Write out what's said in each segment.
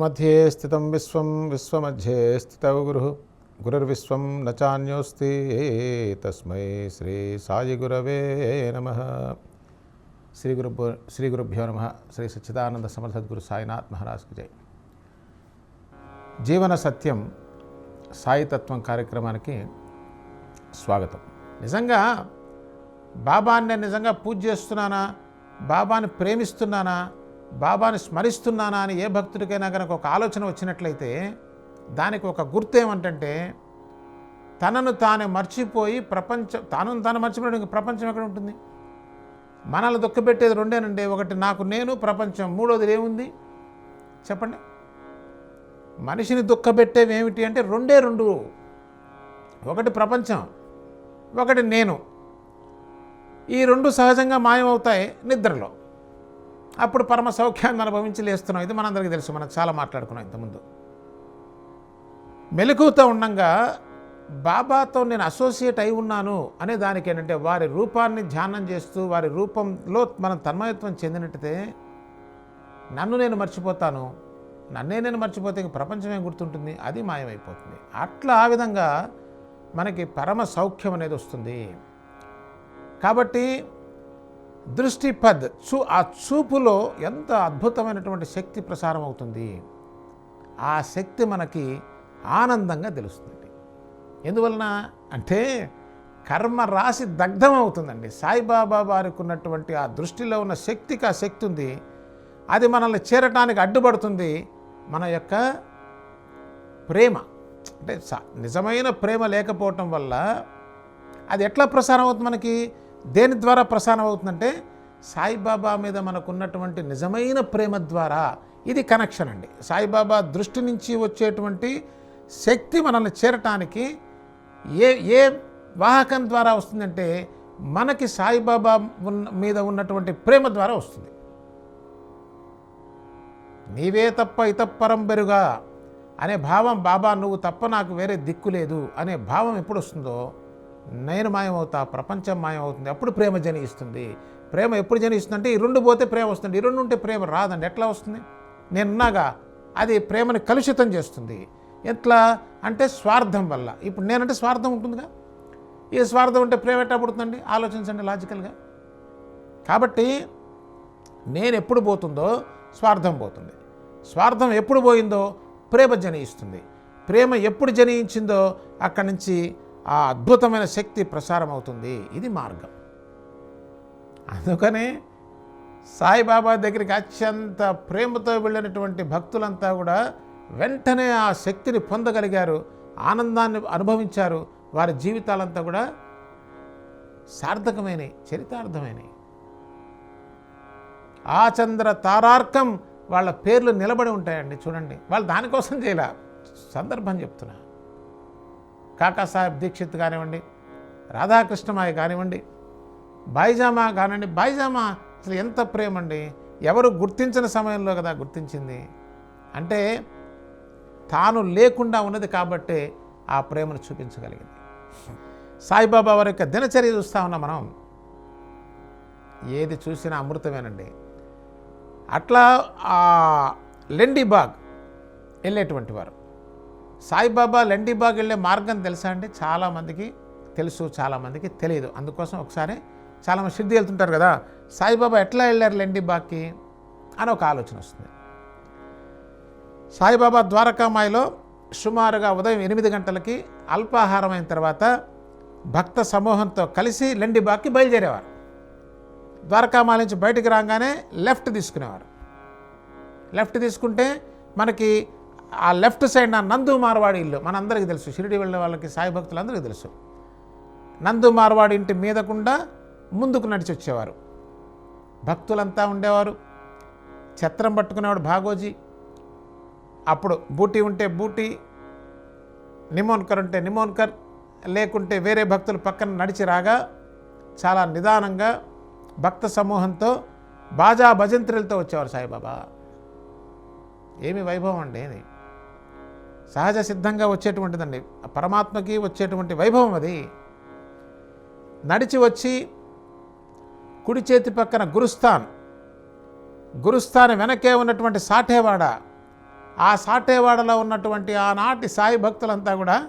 గురుమధ్యే స్థితం విశ్వం విశ్వమధ్యే స్థితౌ గురు గురుర్విశ్వం నచాన్యోస్తి తస్మై శ్రీ సాయి గురవే నమ శ్రీ గురు శ్రీ గురుభ్యో నమ శ్రీ సచ్చిదానంద సమర్థద్గురు సాయినాథ్ మహారాజ్కి జై జీవన సత్యం సాయితత్వం కార్యక్రమానికి స్వాగతం। నిజంగా బాబాని నేను నిజంగా పూజ చేస్తున్నానా? బాబాని ప్రేమిస్తున్నానా? బాబాని స్మరిస్తున్నానా అని ఏ భక్తుడికైనా కనుక ఒక ఆలోచన వచ్చినట్లయితే దానికి ఒక గుర్తు ఏమంటంటే తనను తాను మర్చిపోయి ప్రపంచం తనను తాను మర్చిపోయిన ఇంక ప్రపంచం ఎక్కడ ఉంటుంది? మనల్ని దుఃఖపెట్టేది రెండేనండి. ఒకటి నాకు నేను ప్రపంచం. మూడోది ఏముంది? చెప్పండి. మనిషిని దుఃఖపెట్టేవి ఏమిటి అంటే రెండే రెండు. ఒకటి ప్రపంచం ఒకటి నేను. ఈ రెండు సహజంగా మాయమవుతాయి నిద్రలో. అప్పుడు పరమ సౌఖ్యాన్ని అనుభవించి లేస్తున్నాం. ఇది మనందరికీ తెలుసు. మనం చాలా మాట్లాడుకున్నాం ఇంతకుముందు. మెలకువతో ఉండంగా బాబాతో నేను అసోసియేట్ అయి ఉన్నాను అనే దానికి ఏంటంటే వారి రూపాన్ని ధ్యానం చేస్తూ వారి రూపంలో మనం తన్మయత్వం చెందినట్టే నన్ను నేను మర్చిపోతాను. నన్నే నేను మర్చిపోతే ఇంక ప్రపంచం ఏం గుర్తుంటుంది? అది మాయమైపోతుంది. అట్లా ఆ విధంగా మనకి పరమ సౌఖ్యం అనేది వస్తుంది. కాబట్టి దృష్టిపద్ చూ ఆ చూపులో ఎంత అద్భుతమైనటువంటి శక్తి ప్రసారం అవుతుంది? ఆ శక్తి మనకి ఆనందంగా తెలుస్తుంది ఎందువలన? అంటే కర్మ రాసి దగ్ధం అవుతుందండి. సాయిబాబా వారికి ఉన్నటువంటి ఆ దృష్టిలో ఉన్న శక్తికి ఆ శక్తి ఉంది. అది మనల్ని చేరటానికి అడ్డుపడుతుంది. మన యొక్క ప్రేమ. అంటే స- నిజమైన ప్రేమ లేకపోవటం వల్ల అది ఎట్లా ప్రసారం అవుతుంది మనకి? దేని ద్వారా ప్రసారం అవుతుందంటే సాయిబాబా మీద మనకున్నటువంటి నిజమైన ప్రేమ ద్వారా ఇది కనెక్షన్ అండి. సాయిబాబా దృష్టి నుంచి వచ్చేటువంటి శక్తి మనల్ని చేరటానికి ఏ ఏ వాహకం ద్వారా వస్తుందంటే మనకి సాయిబాబా ఉన్న మీద ఉన్నటువంటి ప్రేమ ద్వారా వస్తుంది. నీవే తప్ప ఇతప్పరం బెరుగా అనే భావం బాబా నువ్వు తప్ప నాకు వేరే దిక్కు లేదు అనే భావం ఎప్పుడు వస్తుందో నేను మాయమవుతా ప్రపంచం మాయమవుతుంది అప్పుడు ప్రేమ జనిస్తుంది. ప్రేమ ఎప్పుడు జనిస్తుంది అంటే ఈ రెండు పోతే ప్రేమ వస్తుంది ఈ రెండు ఉంటే ప్రేమ రాదండి. ఎట్లా వస్తుంది? నేనున్నాగా అది ప్రేమని కలుషితం చేస్తుంది. ఎట్లా అంటే స్వార్థం వల్ల. ఇప్పుడు నేనంటే స్వార్థం ఉంటుందిగా? ఈ స్వార్థం ఉంటే ప్రేమ ఎట్లా పుడుతుందండి? ఆలోచించండి లాజికల్గా. కాబట్టి నేను ఎప్పుడు పోతుందో స్వార్థం పోతుంది. స్వార్థం ఎప్పుడు పోయిందో ప్రేమ జనిస్తుంది. ప్రేమ ఎప్పుడు జనించిందో అక్కడి నుంచి ఆ అద్భుతమైన శక్తి ప్రసారం అవుతుంది ఇది మార్గం. అందుకని సాయిబాబా దగ్గరికి అత్యంత ప్రేమతో వెళ్ళినటువంటి భక్తులంతా కూడా వెంటనే ఆ శక్తిని పొందగలిగారు ఆనందాన్ని అనుభవించారు. వారి జీవితాలంతా కూడా సార్థకమైనవి చరితార్థమైనవి ఆ చంద్ర తారార్కం వాళ్ళ పేర్లు నిలబడి ఉంటాయండి చూడండి. వాళ్ళు దానికోసం చేయలే. సందర్భం చెప్తున్నా. కాకాసాహెబ్ దీక్షిత్ కానివ్వండి రాధాకృష్ణమాయ కానివ్వండి బాయిజామా కానివ్వండి బాయిజామా అసలు ఎంత ప్రేమ అండి ఎవరు గుర్తించిన సమయంలో కదా గుర్తించింది? అంటే తాను లేకుండా ఉన్నది కాబట్టే ఆ ప్రేమను చూపించగలిగింది. సాయిబాబా వారి యొక్క దినచర్య చూస్తూ ఉన్నాం మనం. ఏది చూసినా అమృతమేనండి. అట్లా ఆ లెండిబాగ్ వెళ్ళేటువంటి వారు. సాయిబాబా లండిబాగ్ వెళ్ళే మార్గం తెలుసా అండి? చాలామందికి తెలుసు చాలామందికి తెలియదు. అందుకోసం ఒకసారి చాలామంది సిద్ధి వెళ్తుంటారు కదా సాయిబాబా ఎట్లా వెళ్ళారు లండిబాగ్కి అని ఒక ఆలోచన వస్తుంది. సాయిబాబా ద్వారకామాయిలో సుమారుగా ఉదయం ఎనిమిది గంటలకి అల్పాహారం అయిన తర్వాత భక్త సమూహంతో కలిసి లండిబాగ్కి బయలుదేరేవారు. ద్వారకామాల నుంచి బయటకు రాగానే లెఫ్ట్ తీసుకునేవారు. లెఫ్ట్ తీసుకుంటే మనకి ఆ లెఫ్ట్ సైడ్ నా నందు మార్వాడి ఇల్లు. మనందరికీ తెలుసు. షిరిడి వెళ్ళే వాళ్ళకి సాయి భక్తులందరికీ తెలుసు. నందు మార్వాడి ఇంటి మీదకుండా ముందుకు నడిచి వచ్చేవారు. భక్తులంతా ఉండేవారు. ఛత్రం పట్టుకునేవాడు భాగోజీ. అప్పుడు బూటీ ఉంటే బూటీ నిమోన్కర్ ఉంటే నిమోన్కర్ లేకుంటే వేరే భక్తులు పక్కన నడిచి రాగా చాలా నిదానంగా భక్త సమూహంతో బాజా భజంత్రులతో వచ్చేవారు సాయిబాబా. ఏమి వైభవం అండి సహజ సిద్ధంగా వచ్చేటువంటిదండి. పరమాత్మకి వచ్చేటువంటి వైభవం అది. నడిచి వచ్చి కుడి చేతి పక్కన గురుస్థాన్. గురుస్థాన్ వెనకే ఉన్నటువంటి సాఠేవాడ. ఆ సాటేవాడలో ఉన్నటువంటి ఆనాటి సాయి భక్తులంతా కూడా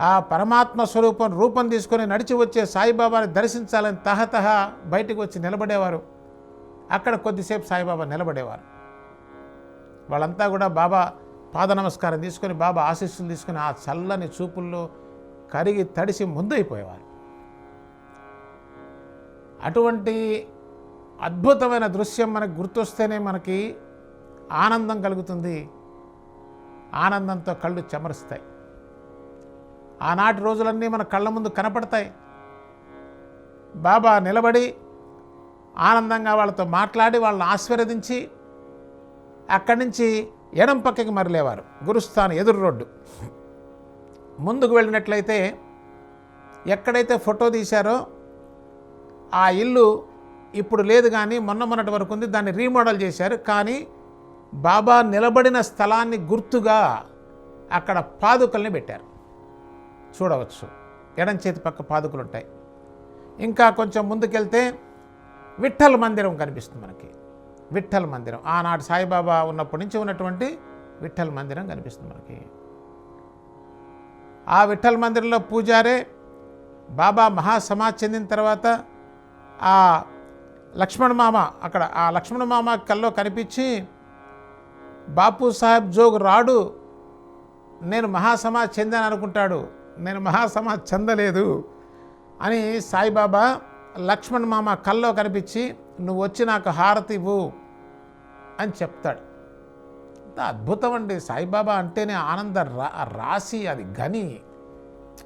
ఆ పరమాత్మ స్వరూపం రూపం తీసుకొని నడిచి వచ్చే సాయిబాబాని దర్శించాలని తహతహ బయటికి వచ్చి నిలబడేవారు. అక్కడ కొద్దిసేపు సాయిబాబా నిలబడేవారు. వాళ్ళంతా కూడా బాబా పాద నమస్కారం తీసుకొని బాబా ఆశీస్సులు తీసుకొని ఆ చల్లని చూపుల్లో కరిగి తడిసి ముందైపోయేవారు. అటువంటి అద్భుతమైన దృశ్యం మనకు గుర్తొస్తేనే మనకి ఆనందం కలుగుతుంది. ఆనందంతో కళ్ళు చెమరుస్తాయి. ఆనాటి రోజులన్నీ మన కళ్ళ ముందు కనపడతాయి. బాబా నిలబడి ఆనందంగా వాళ్ళతో మాట్లాడి వాళ్ళని ఆశీర్వదించి అక్కడి నుంచి ఎడం పక్కకి మరలేవారు. గురుస్థాన్ ఎదురు రోడ్డు. ముందుకు వెళ్ళినట్లయితే ఎక్కడైతే ఫోటో తీశారో ఆ ఇల్లు ఇప్పుడు లేదు కానీ మొన్న మొన్నటి వరకు ఉంది. దాన్ని రీమోడల్ చేశారు. కానీ బాబా నిలబడిన స్థలాన్ని గుర్తుగా అక్కడ పాదుకల్ని పెట్టారు. చూడవచ్చు. ఎడం చేతి పక్క పాదుకలు ఉంటాయి ఇంకా కొంచెం ముందుకెళ్తే విఠల్ మందిరం కనిపిస్తుంది మనకి. విఠల్ మందిరం. ఆనాడు సాయిబాబా ఉన్నప్పటి నుంచి ఉన్నటువంటి విఠల్ మందిరం కనిపిస్తుంది మనకి. ఆ విఠల్ మందిరంలో పూజారే బాబా మహాసమాజ్ చెందిన తర్వాత ఆ లక్ష్మణ మామ అక్కడ ఆ లక్ష్మణ మామ కల్లో కనిపించి బాపు సాహెబ్ జోగ్ రాడు నేను మహాసమాజ్ చెందాను అనుకుంటాడు నేను మహాసమాజ్ చెందలేదు అని సాయిబాబా లక్ష్మణ్ మామ కల్లో కనిపించి నువ్వు వచ్చి నాకు హారతి ఇవ్వు అని చెప్తాడు. ఎంత అద్భుతం అండి. సాయిబాబా అంటేనే ఆనంద రా రాశి అది గని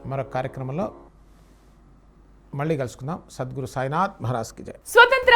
మరొక కార్యక్రమంలో మళ్ళీ కలుసుకుందాం. సద్గురు సాయినాథ్ మహారాజ్కి జయ స్వతంత్ర